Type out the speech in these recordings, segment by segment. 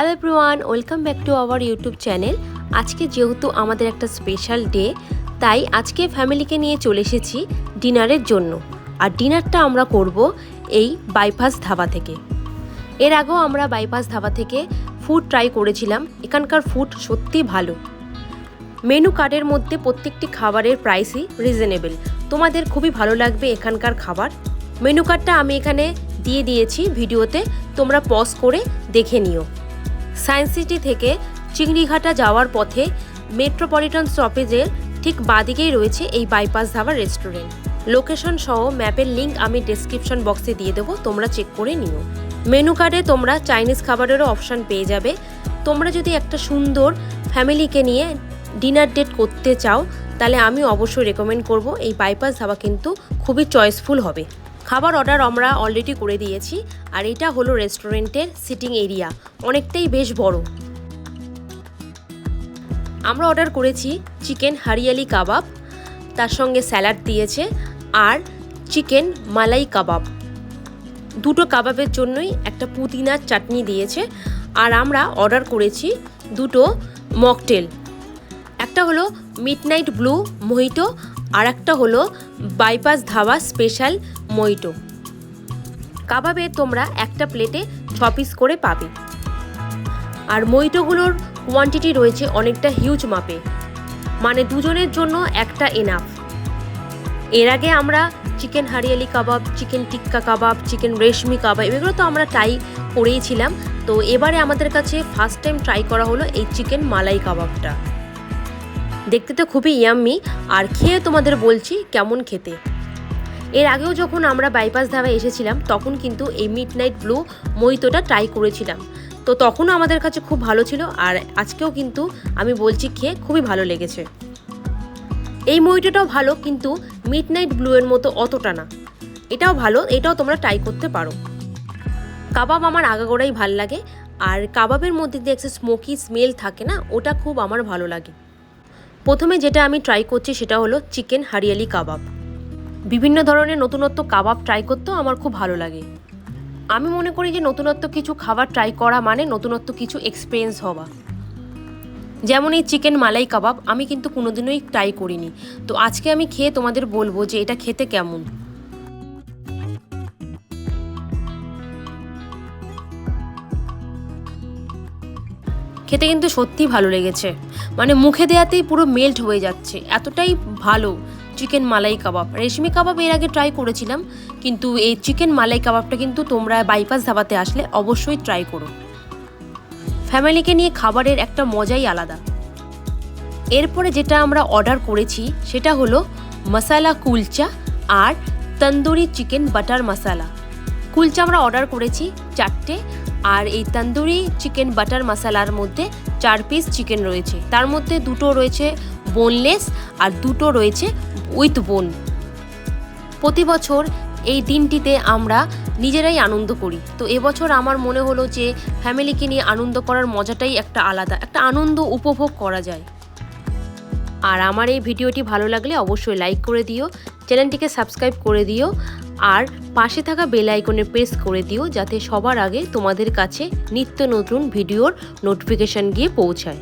Hello everyone welcome back to our YouTube channel আজকে যেহেতু আমাদের একটা স্পেশাল ডে তাই আজকে ফ্যামিলিকে নিয়ে চলে এসেছি ডিনারের জন্য। আর ডিনারটা আমরা করব এই বাইপাস ধাবা থেকে। এর আগেও আমরা বাইপাস ধাবা থেকে ফুড ট্রাই করেছিলাম, এখানকার ফুড সত্যি ভালো। মেনু কার্ডের মধ্যে প্রত্যেকটি খাবারের প্রাইসই রিজনেবল তোমাদের খুবই ভালো লাগবে এখানকার খাবার। মেনু কার্ডটা আমি এখানে দিয়ে দিয়েছি, ভিডিওতে তোমরা পজ করে দেখে নিও। সায়েন্স সিটি থেকে চিংড়িঘাটা যাওয়ার পথে মেট্রোপলিটন স্টপেজের ঠিক বাদিকেই রয়েছে এই বাইপাস ধাবার রেস্টুরেন্ট। লোকেশন সহ ম্যাপের লিঙ্ক আমি ডেসক্রিপশন বক্সে দিয়ে দেবো, তোমরা চেক করে নিও। মেনু কার্ডে তোমরা চাইনিজ খাবারেরও অপশান পেয়ে যাবে। তোমরা যদি একটা সুন্দর ফ্যামিলিকে নিয়ে ডিনার ডেট করতে চাও, তাহলে আমি অবশ্যই রেকমেন্ড করব, এই বাইপাস ধাবা কিন্তু খুবই চয়েসফুল হবে। খাবার অর্ডার আমরা অলরেডি করে দিয়েছি, আর এটা হলো রেস্টুরেন্টের সিটিং এরিয়া অনেকটাই বেশ বড়। আমরা অর্ডার করেছি চিকেন হারিয়ালি কাবাব, তার সঙ্গে স্যালাড দিয়েছে, আর চিকেন মালাই কাবাব। দুটো কাবাবের জন্যই একটা পুদিনার চাটনি দিয়েছে, আর আমরা অর্ডার করেছি দুটো মকটেল একটা হলো মিডনাইট ব্লু মহিটো আর একটা হলো বাইপাস ধাবা স্পেশাল মইটো। কাবাবে তোমরা একটা প্লেটে ছ পিস করে পাবে। আর মইটোগুলোর কোয়ান্টিটি রয়েছে অনেকটা হিউজ মাপে। মানে দুজনের জন্য একটা এনাফ এর আগে আমরা chicken hariyali kebab, chicken tikka kebab, chicken reshmi kebab এগুলো তো আমরা ট্রাই করেইছিলাম। তো এবারে আমাদের কাছে ফার্স্ট টাইম ট্রাই করা হলো এই চিকেন মালাই কাবাবটা। দেখতে তো খুবই ইয়াম্মি আর খেয়ে তোমাদের বলছি কেমন খেতে। এর আগেও যখন আমরা বাইপাস ধাবায় এসেছিলাম, তখন কিন্তু এই মিড নাইট ব্লু মহিতোটা ট্রাই করেছিলাম। তো তখনও আমাদের কাছে খুব ভালো ছিল আর আজকেও কিন্তু আমি বলছি খেয়ে খুবই ভালো লেগেছে। এই মহিটোটাও ভালো কিন্তু মিড নাইট ব্লু এর মতো অতটা না। এটাও ভালো, এটাও তোমরা ট্রাই করতে পারো। কাবাব আমার আগাগোড়াই ভালো লাগে। আর কাবাবের মধ্যে যে একটা স্মোকি স্মেল থাকে না, ওটা খুব আমার ভালো লাগে। প্রথমে যেটা আমি ট্রাই করছি সেটা হলো চিকেন হারিয়ালি কাবাব। বিভিন্ন ধরনের নতুনত্ব কাবাব ট্রাই করতেও আমার খুব ভালো লাগে। আমি মনে করি যে নতুনত্ব কিছু খাবার ট্রাই করা মানে নতুনত্ব কিছু এক্সপিরিয়েন্স হওয়া। যেমন এই চিকেন মালাই কাবাব আমি কিন্তু কোনোদিনই ট্রাই করিনি। তো আজকে আমি খেয়ে তোমাদের বলব যে এটা খেতে কেমন। খেতে কিন্তু সত্যি ভালো লেগেছে। মানে মুখে দেওয়াতেই পুরো মেল্ট হয়ে যাচ্ছে। এতটাই ভালো চিকেন মালাই কাবাব। রেশমি কাবাব এর আগে ট্রাই করেছিলাম, কিন্তু এই চিকেন মালাই কাবাবটা কিন্তু তোমরা বাইপাস ধাবাতে আসলে অবশ্যই ট্রাই করো। ফ্যামিলিকে নিয়ে খাবারের একটা মজাই আলাদা। এরপরে যেটা আমরা অর্ডার করেছি, সেটা হলো মশালা কুলচা আর তন্দুরি চিকেন বাটার মশালা কুলচা আমরা অর্ডার করেছি চারটে আর এই তন্দুরি চিকেন বাটার মশালার মধ্যে চার পিস চিকেন রয়েছে। তার মধ্যে দুটো রয়েছে বোনলেস আর দুটো রয়েছে উইথ বোন প্রতি বছর এই দিনটিতে আমরা নিজেরাই আনন্দ করি। তো এবছর আমার মনে হলো যে ফ্যামিলিকে নিয়ে আনন্দ করার মজাটাই একটা আলাদা, একটা আনন্দ উপভোগ করা যায়। আর আমার এই ভিডিওটি ভালো লাগলে অবশ্যই লাইক করে দিও চ্যানেলটিকে সাবস্ক্রাইব করে দিও আর পাশে থাকা বেল আইকনে প্রেস করে দিও যাতে সবার আগে তোমাদের কাছে নিত্য নতুন ভিডিওর নোটিফিকেশান গিয়ে পৌঁছায়।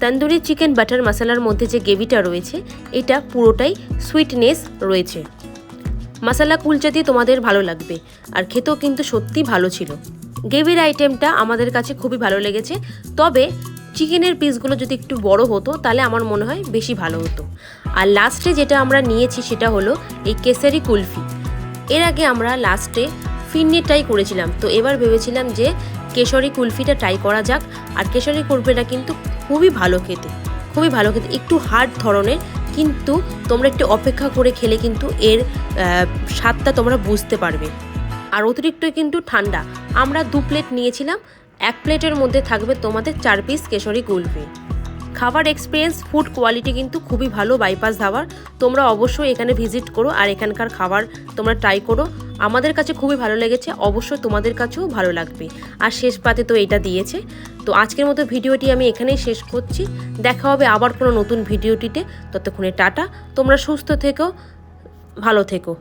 তন্দুরি চিকেন বাটার মশলার মধ্যে যে গ্রেভিটা রয়েছে, এটা পুরোটাই সুইটনেস রয়েছে। মশলা কুলচা দিয়ে তোমাদের ভালো লাগবে, আর খেতেও কিন্তু সত্যি ভালো ছিল। গ্রেভির আইটেমটা আমাদের কাছে খুবই ভালো লেগেছে, তবে চিকেনের পিসগুলো যদি একটু বড় হতো, তাহলে আমার মনে হয় বেশি ভালো হতো। আর লাস্টে যেটা আমরা নিয়েছি সেটা হলো এই কেসারি কুলফি। এর আগে আমরা লাস্টে ফিরনি ট্রাই করেছিলাম, তো এবার ভেবেছিলাম যে কেশরি কুলফিটা ট্রাই করা যাক। আর কেশরি কুলফিটা কিন্তু খুবই ভালো খেতে, খুবই ভালো খেতে, একটু হার্ড ধরনের, কিন্তু তোমরা একটু অপেক্ষা করে খেলে কিন্তু এর স্বাদটা তোমরা বুঝতে পারবে। আর অতিরিক্ত কিন্তু ঠান্ডা। আমরা দু প্লেট নিয়েছিলাম এক প্লেটের মধ্যে থাকবে তোমাদের চার পিস কেশরি কুলফি। খাবার এক্সপিরিয়েন্স ফুড কোয়ালিটি কিন্তু খুবই ভালো বাইপাস ধাবার। তোমরা অবশ্যই এখানে ভিজিট করো আর এখানকার খাবার তোমরা ট্রাই করো। আমাদের কাছে খুবই ভালো লেগেছে, অবশ্যই তোমাদের কাছেও ভালো লাগবে। আর শেষ পাতে তো এটা দিয়েছে। তো আজকের মতো ভিডিওটি আমি এখানেই শেষ করছি। দেখা হবে আবার কোনো নতুন ভিডিওটিতে। ততক্ষণে টাটা। তোমরা সুস্থ থেকো, ভালো থেকো।